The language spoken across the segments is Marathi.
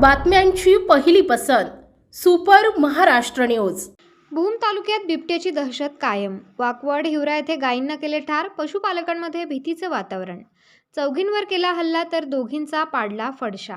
बातम्यांची पहिली पसंत सुपर महाराष्ट्र न्यूज. भूम तालुक्यात बिबट्याची दहशत कायम. वाकवड हिवरा येथे गायींना केले ठार पशुपालकांमध्ये भीतीचं वातावरण. चौघींवर केला हल्ला तर दोघींचा पाडला फडशा.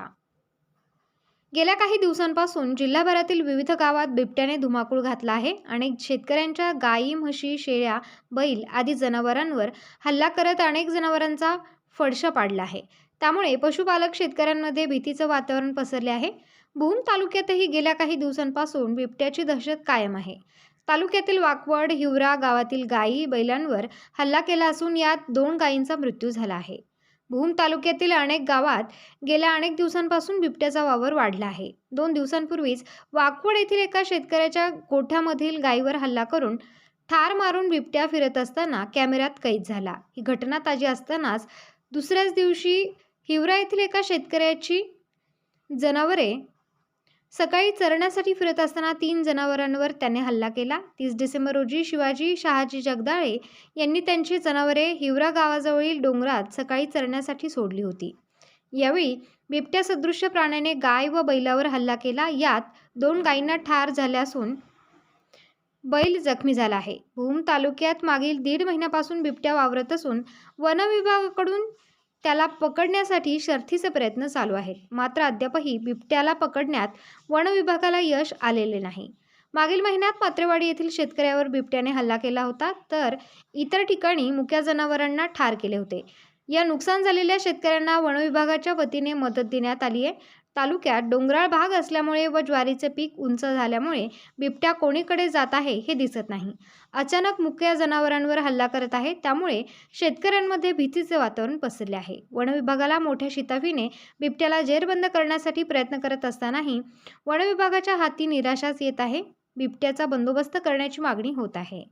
गेल्या काही दिवसांपासून जिल्हाभरातील विविध गावात बिबट्याने धुमाकूळ घातला आहे अनेक शेतकऱ्यांच्या गायी म्हशी शेळ्या बैल आदी जनावरांवर हल्ला करत अनेक जनावरांचा फडशा पाडला आहे. त्यामुळे पशुपालक शेतकऱ्यांमध्ये भीतीचं वातावरण पसरले आहे. भूम तालुक्यातही गेल्या काही दिवसांपासून बिबट्याची दहशत कायम आहे. तालुक्यातील वाकवड हिवरा गावातील गायी बैलांवर हल्ला केला असून यात दोन गायींचा मृत्यू झाला आहे. भूम तालुक्यातील अनेक गावात गेल्या अनेक दिवसांपासून बिबट्याचा वावर वाढला आहे. दोन दिवसांपूर्वीच वाकवड येथील एका शेतकऱ्याच्या गोठ्यामधील गायीवर हल्ला करून ठार मारून बिबट्या फिरत असताना कॅमेऱ्यात कैद झाला. ही घटना ताजी असतानाच दुसऱ्याच दिवशी हिवरा येथील एका शेतकऱ्याची जनावरे सकाळी चरण्यासाठी फिरत असताना तीन जनावरांवर त्याने हल्ला केला. तीस डिसेंबर रोजी शिवाजी शहाजी जगदाळे यांनी त्यांची जनावरे हिवरा गावाजवळील डोंगरात सकाळी चरण्यासाठी सोडली होती. यावेळी बिबट्या सदृश्य प्राण्याने गाय व बैलावर हल्ला केला. यात दोन गायींना ठार झाल्या असून बैल जखमी झाला आहे. भूम तालुक्यात मागील दीड महिन्यापासून बिबट्या वावरत असून वनविभागाकडून त्याला पकडण्यासाठी शर्थीचे प्रयत्न चालू आहेत. मात्र अद्यापही बिबट्याला पकडण्यात वनविभागाला यश आलेले नाही. मागील महिन्यात मात्रेवाडी येथील शेतकऱ्यावर बिबट्याने हल्ला केला होता तर इतर ठिकाणी मुक्या जनावरांना ठार केले होते. या नुकसान झालेल्या शेतकऱ्यांना वनविभागाच्या वतीने मदत देण्यात आली आहे. तालुक्यात डोंगराळ भाग असल्यामुळे व ज्वारीचे पीक उंच झाल्यामुळे बिबट्या कोणीकडे जात आहे हे दिसत नाही. अचानक मुक्या जनावरांवर हल्ला करत आहे त्यामुळे शेतकऱ्यांमध्ये भीतीचे वातावरण पसरले आहे. वन विभागाला मोठ्या शिताफीने बिबट्याला जेरबंद करण्यासाठी प्रयत्न करत असतानाही वन विभागाच्या हाती निराशाच येत आहे. बिबट्याचा बंदोबस्त करण्याची मागणी होत आहे.